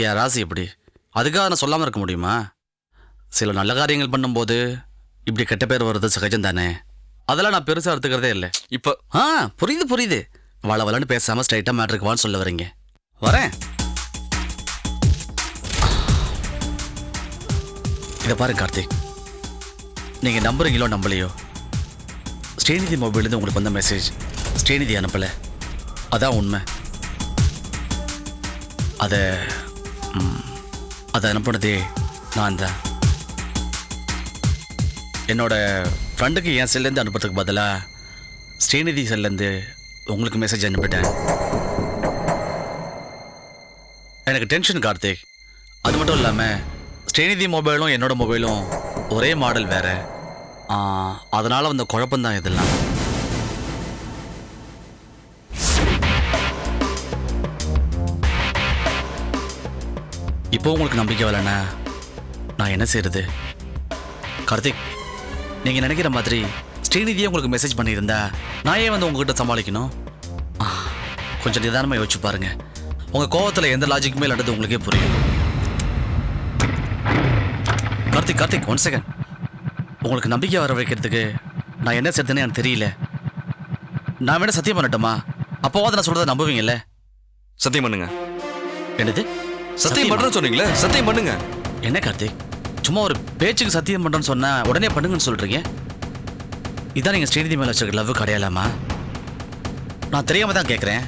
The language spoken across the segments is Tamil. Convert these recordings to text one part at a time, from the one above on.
என் ராசி எப்படி? அதுக்காக நான் சொல்லாமல் இருக்க முடியுமா? சில நல்ல காரியங்கள் பண்ணும்போது இப்படி கெட்ட பேர் வர்றது சகஜம் தானே? அதெல்லாம் நான் பெருசாக எடுத்துக்கிறதே இல்லை. இப்போ ஆ புரியுது புரியுது. வள வளன்னு பேசாமல் ஸ்ட்ரைட்டாக மேட்ருக்கு வான்னு சொல்ல வரீங்க. வரேன். இதை பாருங்க கார்த்திக். நீங்கள் நம்புறீங்களோ நம்பலையோ? ஸ்ரீநிதி மொபைல்லேருந்து உங்களுக்கு வந்த மெசேஜ் ஸ்ரீநிதி அனுப்பலை. அதான் உண்மை. அதை அதை அனுப்புனதே நான் தான் என்னோட ஃப்ரெண்டுக்கு என் செல்லேருந்து அனுப்புறதுக்கு பதிலாக ஸ்ரீநிதி செல்லேருந்து உங்களுக்கு மெசேஜ் அனுப்பிட்டேன். எனக்கு டென்ஷன் கார்த்திக். அது மட்டும் இல்லாமல் ஸ்ரீநிதி மொபைலும் என்னோட மொபைலும் ஒரே மாடல் வேறு. அதனால் வந்த குழப்பம்தான் இதெல்லாம். இப்போ உங்களுக்கு நம்பிக்கை வரலன்னா நான் என்ன செய்யறது கார்த்திக் நீங்கள் நினைக்கிற மாதிரி ஸ்ரீநிதியே உங்களுக்கு மெசேஜ் பண்ணியிருந்தா நான் ஏன் வந்து உங்ககிட்ட சமாளிக்கணும்? கொஞ்சம் நிதானமாக யோசிச்சு பாருங்க. உங்கள் கோவத்தில் எந்த லாஜிக்குமே இல்லாதது உங்களுக்கே புரியும். கார்த்திக் கார்த்திக் ஒன் செகண்ட் உங்களுக்கு நம்பிக்கை வர வைக்கிறதுக்கு நான் என்ன செய்றதுன்னு எனக்கு தெரியல. நான் வேணா சத்தியம் பண்ணட்டுமா? அப்போவாது நான் சொல்கிறத நம்புவீங்கல்ல? சத்தியம் பண்ணுங்க. என்னது? சத்தியம் பண்றேன்னு சொன்னீங்களே? சத்தியம் பண்ணுங்க. என்ன கார்த்திக்? சும்மா ஒரு பேச்சுக்கு சத்தியம் பண்றேன்னு சொன்னா உடனே பண்ணுங்கன்னு சொல்றீங்க? இதான் நீங்க ஸ்ரீநிதி மேல வச்சிருக்க லவ் கிடையாலாமா நான் தெரியாம தான் கேட்குறேன்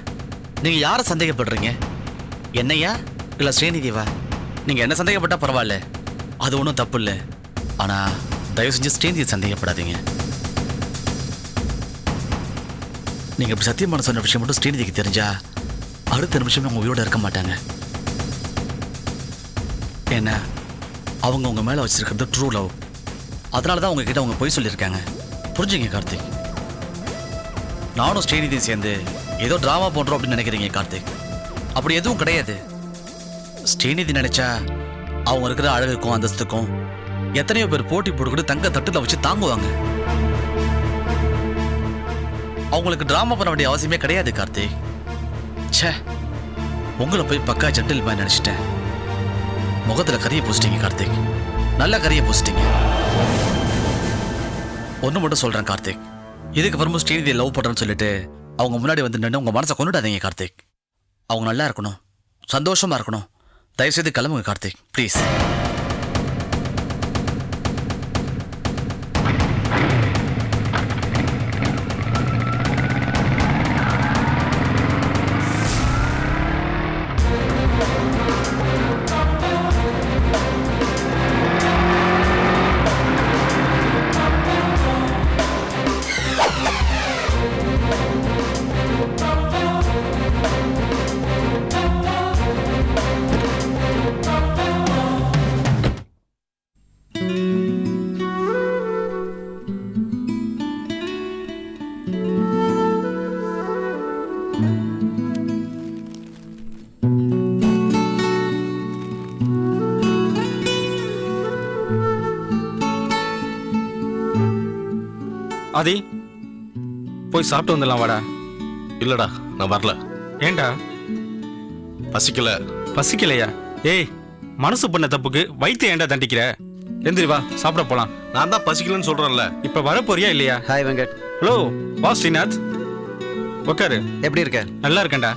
நீங்க யாரை சந்தேகப்படுறீங்க? என்னையா? இல்ல ஸ்ரீநிதிவா? நீங்க என்ன சந்தேகப்பட்டா பரவாயில்ல. அது ஒன்றும் தப்பு இல்லை ஆனா தயவு செஞ்சு ஸ்ரீநிதி சந்தேகப்படாதீங்க. நீங்க இப்படி சத்தியம் பண்ண சொன்ன விஷயம் மட்டும் ஸ்ரீநிதிக்கு தெரிஞ்சா அடுத்த நிமிஷமே அவங்க உயிரோட இருக்க மாட்டாங்க. என்ன? அவங்க உங்கள் மேல வச்சிருக்கிறது ட்ரூ லவ் அதனால தான் உங்ககிட்ட அவங்க பொய் சொல்லியிருக்காங்க. புரிஞ்சுங்க கார்த்திக். நானும் ஸ்ரீநிதியும் சேர்ந்து ஏதோ ட்ராமா போடுறோம் அப்படின்னு நினைக்கிறீங்க கார்த்திக். அப்படி எதுவும் கிடையாது. ஸ்ரீநிதி நினைச்சா அவங்க இருக்கிற அழகுக்கும் அந்தஸ்துக்கும் எத்தனையோ பேர் போட்டி போட்டுக்கிட்டு தங்க தட்டுல வச்சு தாங்குவாங்க. அவங்களுக்கு ட்ராமா பண்ண வேண்டிய அவசியமே கிடையாது கார்த்திக். ச்சே உங்களை போய் பக்கா ஜென்டில் மேன் நினைச்சிட்டேன். முகத்துல கரிய பூசிட்டீங்க கார்த்திக். நல்ல கரிய பூசிட்டீங்க. ஒன்று மட்டும் சொல்றேன் கார்த்திக். இதுக்கு வரும்போது ஸ்ரீநிதியை லவ் பண்றேன்னு சொல்லிட்டு அவங்க முன்னாடி வந்து நின்று உங்க மனசை கொண்டுடாதீங்க கார்த்திக். அவங்க நல்லா இருக்கணும். சந்தோஷமா இருக்கணும். தயவுசெய்து கிளம்புங்க கார்த்திக். ப்ளீஸ் ஆதி போய் சாப்பிட்டு வந்துடலாம் வாடா. இல்லடா நான் வரல. ஏன்டா பசிக்கல. பசிக்கலையா? ஏய் மனசு பண்ண தப்புக்கு வயிற்று ஏன்டா தண்டிக்கிற? எந்திரி வா சாப்பிட போலாம். நான் தான் பசிக்கலன்னு சொல்றேன்ல. இப்ப வரப்போறியா இல்லையா? ஹாய் வெங்கட். ஹலோ வா ஸ்ரீநாத். உட்காரு எப்படி இருக்க? நல்லா இருக்கேன்டா.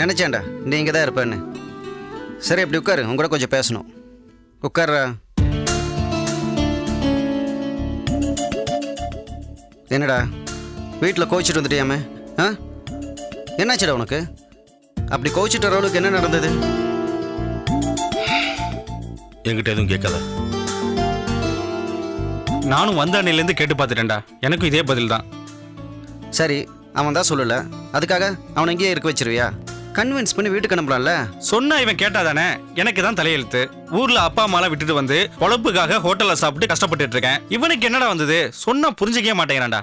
நினச்சேன்டா நீ இங்கே தான் இருப்பேன்னு. சரி இப்படி உட்காரு உங்க கூட கொஞ்சம் பேசணும். உட்கார்றா என்னடா? வீட்டில் கோச்சிட்டு வந்துட்டியாமே? ஆ? என்னாச்சுடா உனக்கு? அப்படி கோச்சிட்டு வர அளவுக்கு என்ன நடந்தது? என்கிட்ட எதுவும் கேட்காத. நானும் வந்த அன்னையிலேருந்து கேட்டு பார்த்துட்டேன்டா. எனக்கும் இதே பதில் தான் சரி அவன் தான் சொல்லலை. அதுக்காக அவனை இங்கேயே இருக்க வச்சிருவியா? கன்வின்ஸ் பண்ணி வீட்டுக்கு அனுப்பலாம்ல சொன்னா இவன் கேட்டாதானே? எனக்கு தான் தலையெழுத்து. ஊர்ல அப்பா அம்மாலாம் விட்டுட்டு வந்து பொழப்புக்காக ஹோட்டல்ல சாப்பிட்டு கஷ்டப்பட்டுட்டு இருக்கேன். இவனுக்கு என்னடா வந்தது? சொன்னா புரிஞ்சுக்கவே மாட்டேங்கிறான்டா.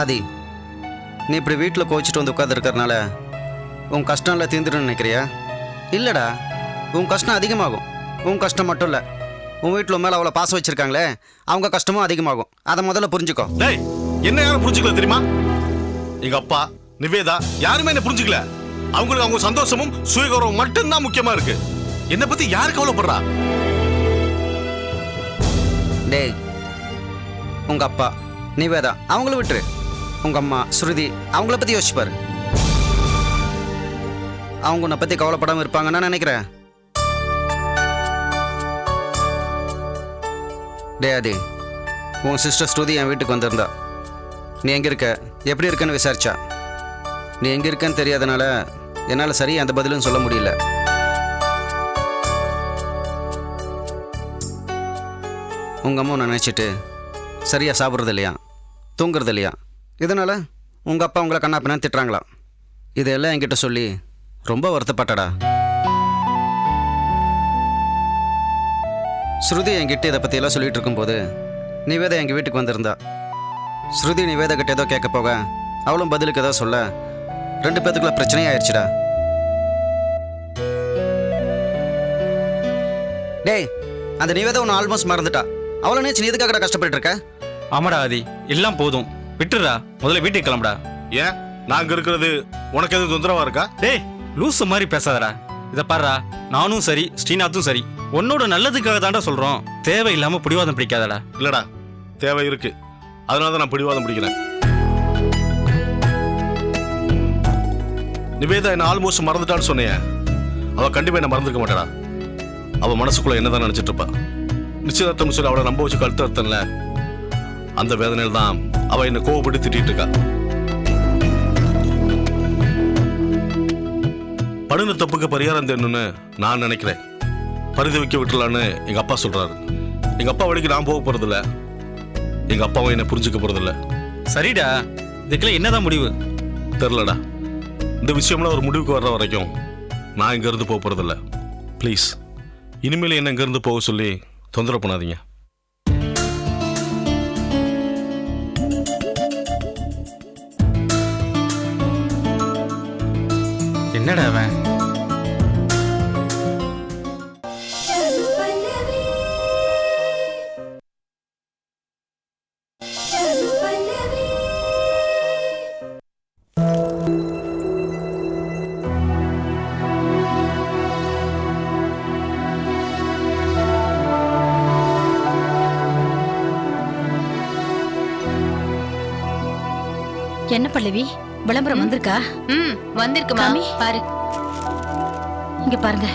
ஆதி நீ இப்படி வீட்டில் கோச்சிட்டு வந்து உட்காந்துருக்கறனால உன் கஷ்டம்லாம் தீந்துருன்னு நினைக்கிறியா? இல்லைடா உன் கஷ்டம் அதிகமாகும். உன் கஷ்டம் மட்டும் இல்லை. உன் வீட்டில் மேலே அவ்வளோ பாசம் வச்சுருக்காங்களே அவங்க கஷ்டமும் அதிகமாகும். அதை முதல்ல புரிஞ்சுக்கோ. டேய் என்ன யாரும் புரிஞ்சுக்கல தெரியுமா? எங்க அப்பா நிவேதா யாருமே என்ன புரிஞ்சுக்கல. அவங்களுக்கு அவங்க சந்தோஷமும் சுயகௌரவம் மட்டும்தான் முக்கியமா இருக்கு. என்னை பத்தி யாரு கவலைப்படுறா? டேய் உங்க அப்பா நிவேதா அவங்கள விட்டுரு. உங்க அம்மா ஸ்ருதி அவங்கள பத்தி யோசிச்சு பாரு. அவங்க உன்னை பத்தி கவலைப்படாம இருப்பாங்கன்னு நான் நினைக்கிறேன். டே ஆதி உன் சிஸ்டர் ஸ்ருதி என் வீட்டுக்கு வந்திருந்தா. நீ எங்கே இருக்க? எப்படி இருக்கன்னு விசாரிச்சா? நீ எங்கே இருக்கன்னு தெரியாதனால என்னால் சரி அந்த பதிலும் சொல்ல முடியல. உங்கள் அம்மா நினச்சிட்டு சரியாக சாப்பிட்றது இல்லையா? தூங்குறது இல்லையா? இதனால் உங்கள் அப்பா உங்களை கண்ணா திட்டுறாங்களா? இதெல்லாம் என்கிட்ட சொல்லி ரொம்ப வருத்தப்பட்டடா. ஸ்ருதி என்கிட்ட இதை பற்றியெல்லாம் சொல்லிட்டு இருக்கும்போது நிவேதா எங்கள் வீட்டுக்கு வந்திருந்தா. ஸ்ருதி நிவேதா கிட்ட ஏதோ கேட்க போக அவளும் பதிலுக்கு ஏதோ சொல்ல ரெண்டு பேத்துக்குள்ள பிரச்சனையாயிருச்சுடா. டேய் அந்த நிவேதா உன்னை ஆல்மோஸ்ட் மறந்துட்டா. அவளை நினைச்சு நீ எதுக்காகடா கஷ்டப்பட்டு இருக்க ஆமாடா ஆதி எல்லாம் போதும். விட்டுடுடா முதல்ல வீட்டுக்கு கிளம்புடா. ஏன்? நாங்க இருக்கிறது உனக்கு எதுவும் தொந்தரவா இருக்கா? டேய் லூசு மாதிரி பேசாதடா. இத பாருடா நானும் சரி ஸ்ரீநாத்தும் சரி. உன்னோட நல்லதுக்காக தாண்டா சொல்றோம். தேவையில்லாம பிடிவாதம் பிடிக்காதடா. இல்லடா தேவை இருக்கு. அதனால தான் நான் பிடிவாதம் பிடிக்கிறேன். நிவேதா என்ன ஆல்மோஸ்ட் மறந்துட்டான்னு சொன்னேன் அவ கண்டிப்பா என்ன மறந்துக்க மாட்டாடா. அவ மனசுக்குள்ள என்னதான் நினைச்சிட்டு இருப்பா. நிச்சயதார்த்தம் சொல்லி அவளை நம்ப வச்சு கழுத்து அர்த்தம்ல அந்த வேதனையில் தான் அவ என்ன கோவப்பட்டு திட்டிட்டு இருக்கா. படுன தப்புக்கு பரிகாரம் தேடணும்னு நான் நினைக்கிறேன். பரிதவிக்க விட்டுலான்னு எங்க அப்பா சொல்றாரு. எங்க அப்பா வழிக்கு நான் போக போறதில்ல. எங்க அப்பாவும் என்ன புரிஞ்சுக்க போறதில்ல. சரிடா. இதுக்கெல்லாம் என்னதான் முடிவு? தெரிலடா இந்த விஷயம்லாம் ஒரு முடிவுக்கு வர்ற வரைக்கும் நான் இங்க இருந்து போக போறதில்ல. ப்ளீஸ் இனிமேல் என்ன இங்க இருந்து போக சொல்லி தொந்தரவு பண்ணாதீங்க. என்னடா அவன்? என்ன பல்லவி? விளம்பரம் வந்திருக்கா? ம் வந்திருக்குமா காமி. பாரு. இங்க பாருங்க.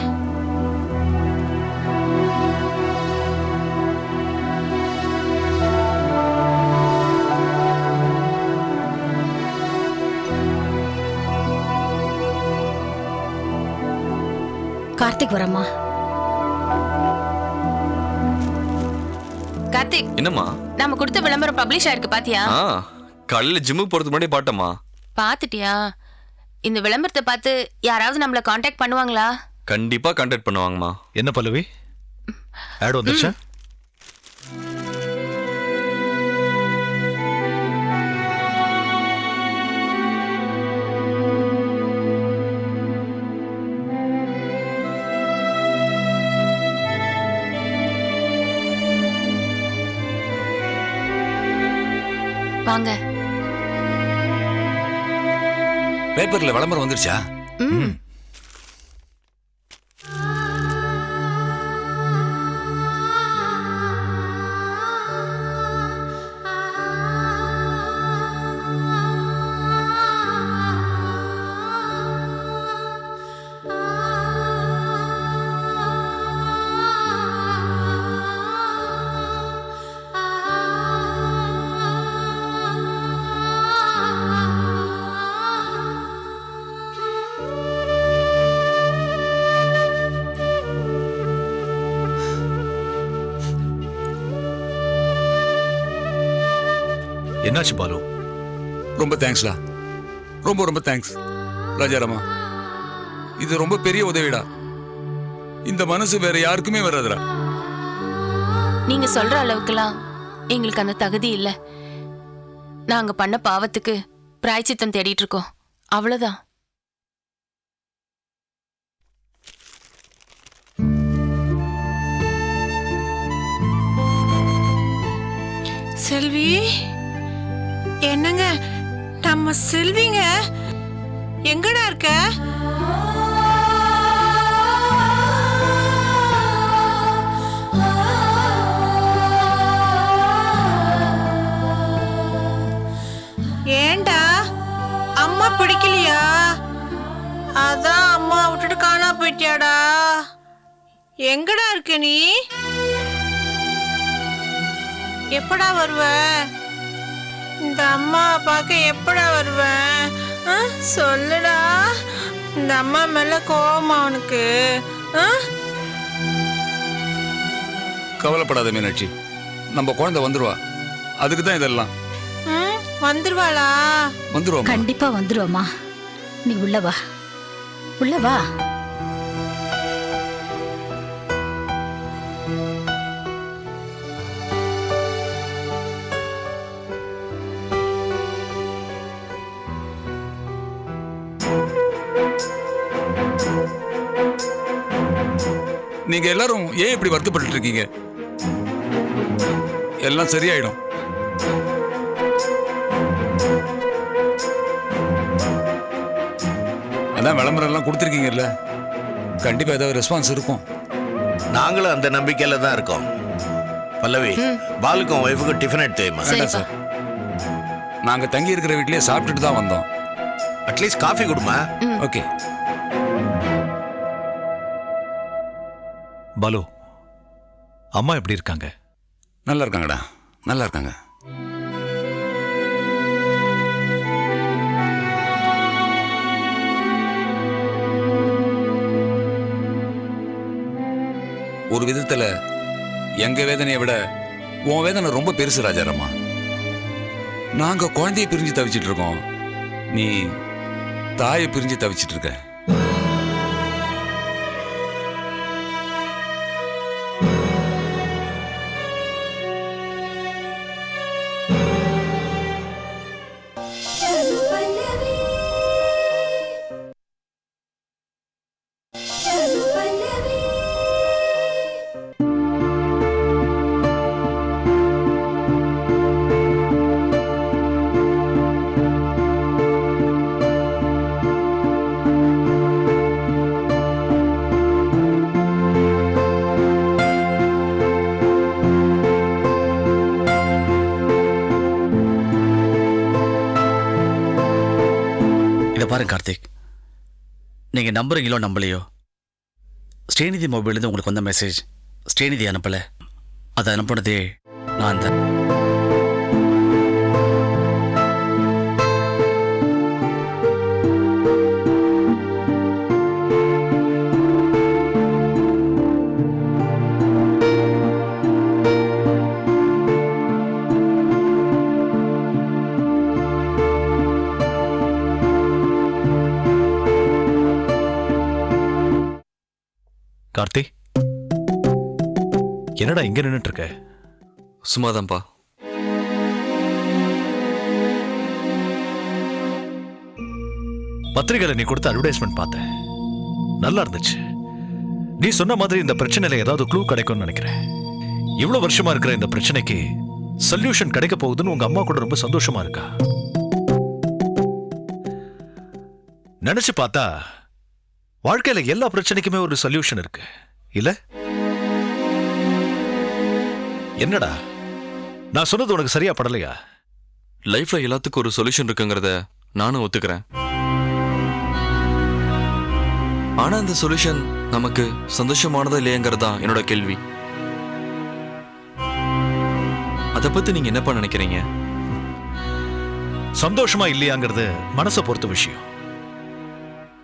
கார்த்திக் வரம்மா. கார்த்திக். என்னம்மா? நம்ம கொடுத்த விளம்பரம் பப்ளிஷ் ஆயிருக்கு பாத்தியா? ஆ. காலையில ஜிம்முக்கு போறதுக்கு முன்னாடி பாட்டம்மா பாத்துட்டியா? இந்த விளம்பரத்தை பார்த்து யாராவது நம்மள காண்டாக்ட் பண்ணுவாங்களா? கண்டிப்பா கான்டாக்ட் பண்ணுவாங்கம்மா. என்ன பல்லவி? ஆட் வந்துச்சா வாங்க. பேப்பர்ல விளம்பரம் வந்துருச்சா? ம். என்னாச்சு பாலு? ரொம்ப தேங்க்ஸ்டா ரொம்ப ரொம்ப தேங்க்ஸ் ராஜாராமா. இது ரொம்ப பெரிய உதவிடா. இந்த மனசு வேற யாருக்குமே வராதுடா. நீங்க சொல்ற அளவுக்குலாம் எங்களுக்கு அந்த தகுதி இல்ல. நாங்க பண்ண பாவத்துக்கு பிராய்ச்சித்தம் தேடிட்டு இருக்கோம் அவ்வளவுதான். செல்வி என்னங்க? நம்ம செல்விங்க எங்கடா இருக்க? ஏன்டா அம்மா பிடிக்கலையா? அதான் அம்மா விட்டுட்டு காணா போயிட்டியாடா? எங்கடா இருக்க நீ? எப்படா வருவ? இந்த அம்மா பார்க்க எப்படா வருவ ஆ? சொல்லுடா. இந்த அம்மா மேல கோவமா அவனுக்கு ஆ? கவலைப்படாத மீனாட்சி. நம்ம குழந்தை வந்துருவா. அதுக்கு தான் இதெல்லாம். வந்துருவாளா? வந்துருவா கண்டிப்பா வந்துருவம்மா. நீ உள்ள வா. உள்ள வா. நீங்க எல்லாரும் ஏன் இப்படி வருத்தப்பட்டு இருக்கீங்க? எல்லாம் சரியாயிடும். அதான் விளம்பரம் எல்லாம் கொடுத்துருக்கீங்கல்ல? கண்டிப்பா ஏதாவது ரெஸ்பான்ஸ் இருக்கும். நாங்களும் அந்த நம்பிக்கையில தான் இருக்கோம். பல்லவி பாலுக்கும் ஒய்ஃபுக்கும் டிஃபன் எடுத்து வைமா சார். நாங்க தங்கி இருக்கிற வீட்லயே சாப்பிட்டுட்டு தான் வந்தோம். அட்லீஸ்ட் காஃபி கொடுமா. ஓகே. பாலு அம்மா எப்படி இருக்காங்க? நல்லா இருக்காங்கடா. நல்லா இருக்காங்க. ஒரு விதத்துல எங்க வேதனையை விட உன் வேதனை ரொம்ப பெருசு ராஜாரம்மா நாங்க குழந்தைய பிரிஞ்சு தவிச்சிட்டு இருக்கோம். நீ தாயை பிரிஞ்சு தவிச்சிட்டு இருக்கேன். கார்த்திக் நீங்கள் நம்புறீங்களோ நம்பலையோ? ஸ்ரீநிதி மொபைல்லேருந்து உங்களுக்கு வந்த மெசேஜ் ஸ்ரீநிதி அனுப்பலை. அதை அனுப்புனதே நான் தான். என்னடா இங்க நின்னுட்டு இருக்க சும்மாதான்ப்பா. பத்திரிகையில நீ கொடுத்த அட்வர்டைஸ்மெண்ட் பார்த்தேன். நல்லா இருந்துச்சு. நீ சொன்ன மாதிரி இந்த பிரச்சனையில ஏதாவது க்ளூ கிடைக்கும்னு நினைக்கிறேன். இவ்வளவு வருஷமா இருக்கிற இந்த பிரச்சனைக்கு சொல்யூஷன் கிடைக்க போகுதுன்னு உங்க அம்மா கூட ரொம்ப சந்தோஷமா இருக்கா? நினைச்சு பார்த்தா வாழ்க்கையில எல்லா பிரச்சனைக்குமே ஒரு சொல்யூஷன் இருக்கு. இல்ல? என்னடா? நான் சொன்னது உனக்கு சரியா படலையா? லைஃப்ல எல்லாத்துக்கும் ஒரு சொல்யூஷன் இருக்குங்கிறத நானும் ஒத்துக்கிறேன். ஆனா அந்த சொல்யூஷன் நமக்கு சந்தோஷமானதா இல்லையங்கிறது தான் என்னோட கேள்வி. அதை பத்தி நீங்க என்னப்பா நினைக்கிறீங்க? சந்தோஷமா இல்லையாங்கிறது மனசை பொறுத்த விஷயம்.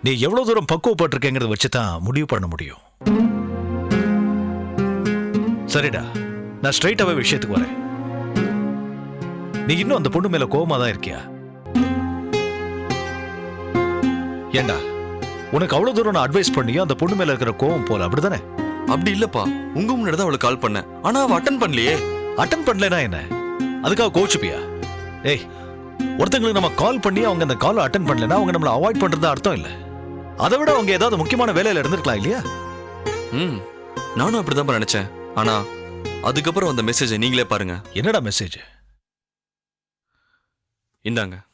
நீ எவ்வளவு தூரம் பக்குவப்பட்டிருக்கேங்கிறத வச்சு தான் முடிவு பண்ண முடியும். சரிடா. நான் ஸ்ட்ரைட்டாவே விஷயத்துக்கு வரேன். நீ இன்னும் அந்த பொண்ணு மேல கோவமா தான் இருக்கியா? ஏண்டா உனக்கு அவ்வளவு தூரம் நான் அட்வைஸ் பண்ணியும் அந்த பொண்ணு மேல இருக்கிற கோவம் போல அப்படிதானே? அப்படி இல்லப்பா. உங்க முன்னாடி தான் அவளுக்கு கால் பண்ணேன். ஆனா அவ அட்டன் பண்ணலையே. அட்டன் பண்ணலனா என்ன? அதுக்காக கோச்சுப்பியா ஏய் ஒருத்தங்களுக்கு நம்ம கால் பண்ணி அவங்க அந்த காலை அட்டன் பண்ணலனா அவங்க நம்மள அவாய்ட் பண்றது அர்த்தம் இல்ல. அதை விட அவங்க ஏதாவது முக்கியமான வேலையில இருந்திருக்கலாம் இல்லையா? ம் நானும் அப்படிதான் நினைச்சேன். ஆனா அதுக்கப்புறம் அந்த மெசேஜை நீங்களே பாருங்க. என்னடா மெசேஜ் இந்தாங்க.